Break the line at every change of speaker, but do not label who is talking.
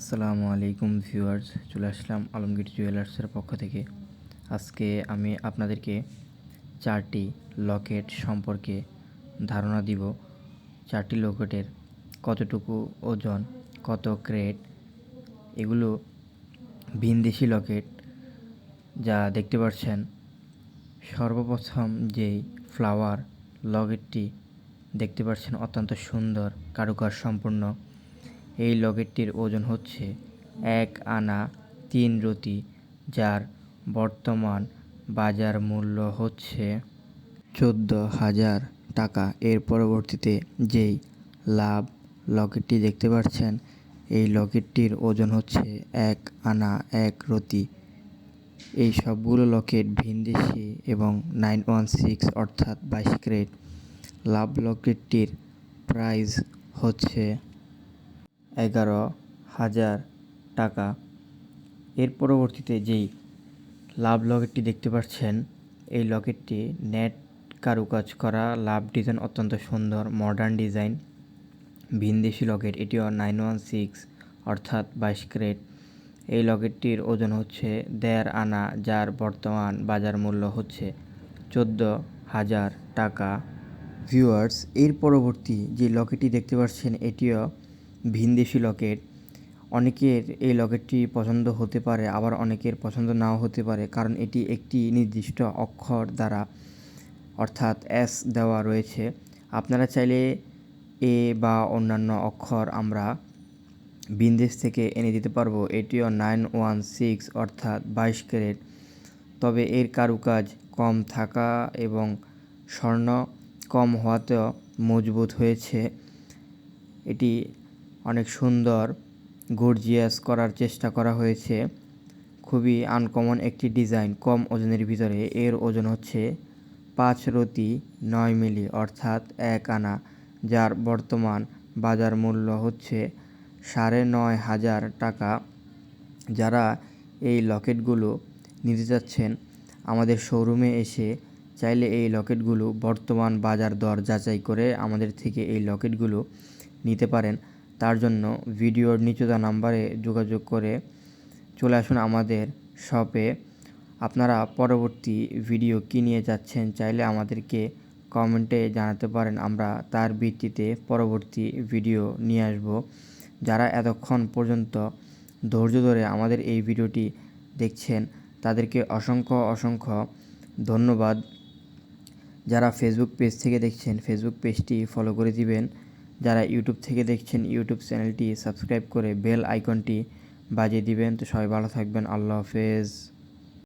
আসসালামু আলাইকুম ভিউয়ার্স, চলে আসলাম আলমগীর জুয়েলার্সের পক্ষ থেকে। আজকে আমি আপনাদেরকে চারটি লকেট সম্পর্কে ধারণা দিব। চারটি লকেটের কতটুকু ওজন, কত ক্রেট, এগুলো ভিনদেশি লকেট যা দেখতে পাচ্ছেন। সর্বপ্রথম যেই ফ্লাওয়ার লকেটটি দেখতে পাচ্ছেন অত্যন্ত সুন্দর কারুকার সম্পূর্ণ এই লকেটটির ওজন হচ্ছে এক আনা তিন রতি, যার বর্তমান বাজার মূল্য হচ্ছে চোদ্দ হাজার টাকা। এর পরবর্তীতে যেই লাভ লকেটটি দেখতে পাচ্ছেন, এই লকেটটির ওজন হচ্ছে এক আনা এক রতি। এই সবগুলো লকেট ভিনদেশি এবং নাইন ওয়ান সিক্স অর্থাৎ বাইশ ক্রেট লাভ লকেটটির প্রাইস হচ্ছে এগারো হাজার টাকা। এর পরবর্তীতে যেই লাভ লকেটটি দেখতে পাচ্ছেন, এই লকেটটি নেট কারুকাজ করা, লাভ ডিজাইন অত্যন্ত সুন্দর মডার্ন ডিজাইন ভিনদেশি লকেট, এটিও নাইন ওয়ান সিক্স অর্থাৎ বাইশ ক্রেট এই লকেটটির ওজন হচ্ছে দেড় আনা, যার বর্তমান বাজার মূল্য হচ্ছে চোদ্দ হাজার টাকা। ভিউয়ার্স, এর পরবর্তী যে লকেটটি দেখতে পাচ্ছেন, এটিও ভিনদেশি লকেট। অনেকের এই লকেটটি পছন্দ হতে পারে, আবার অনেকের পছন্দ নাও হতে পারে, কারণ এটি একটি নির্দিষ্ট অক্ষর দ্বারা, অর্থাৎ এস দেওয়া রয়েছে। আপনারা চাইলে এ বা অন্যান্য অক্ষর আমরা বিন্দেশ থেকে এনে দিতে পারব। এটিও নাইন ওয়ান সিক্স, অর্থাৎ বাইশ ক্যারেট। তবে এর কারুকাজ কম থাকা এবং স্বর্ণ কম হওয়াতেও মজবুত হয়েছে। এটি অনেক সুন্দর গর্জিয়াস করার চেষ্টা করা হয়েছে। খুবই আনকমন একটি ডিজাইন কম ওজনের ভিতরে। এর ওজন হচ্ছে পাঁচ রতি নয় মিলি, অর্থাৎ এক আনা, যার বর্তমান বাজার মূল্য হচ্ছে সাড়ে নয় হাজার টাকা। যারা এই লকেটগুলো নিতে চাচ্ছেন, আমাদের শোরুমে এসে চাইলে এই লকেটগুলো বর্তমান বাজার দর যাচাই করে আমাদের থেকে এই লকেটগুলো নিতে পারেন। তার জন্য ভিডিওর নিচেদা নাম্বারে যোগাযোগ করে চলে আসুন আমাদের শপে। আপনারা পরবর্তী ভিডিও কী নিয়ে যাচ্ছেন চাইলে আমাদেরকে কমেন্টে জানাতে পারেন। আমরা তার ভিত্তিতে পরবর্তী ভিডিও নিয়ে আসব। যারা এতক্ষণ পর্যন্ত ধৈর্য ধরে আমাদের এই ভিডিওটি দেখছেন, তাদেরকে অসংখ্য অসংখ্য ধন্যবাদ। যারা ফেসবুক পেজ থেকে দেখছেন ফেসবুক পেজটি ফলো করে দিবেন। যারা ইউটিউব থেকে দেখছেন ইউটিউব চ্যানেলটি সাবস্ক্রাইব করে বেল আইকনটি বাজিয়ে দিবেন। তো সবাই ভালো থাকবেন। আল্লাহ হাফেজ।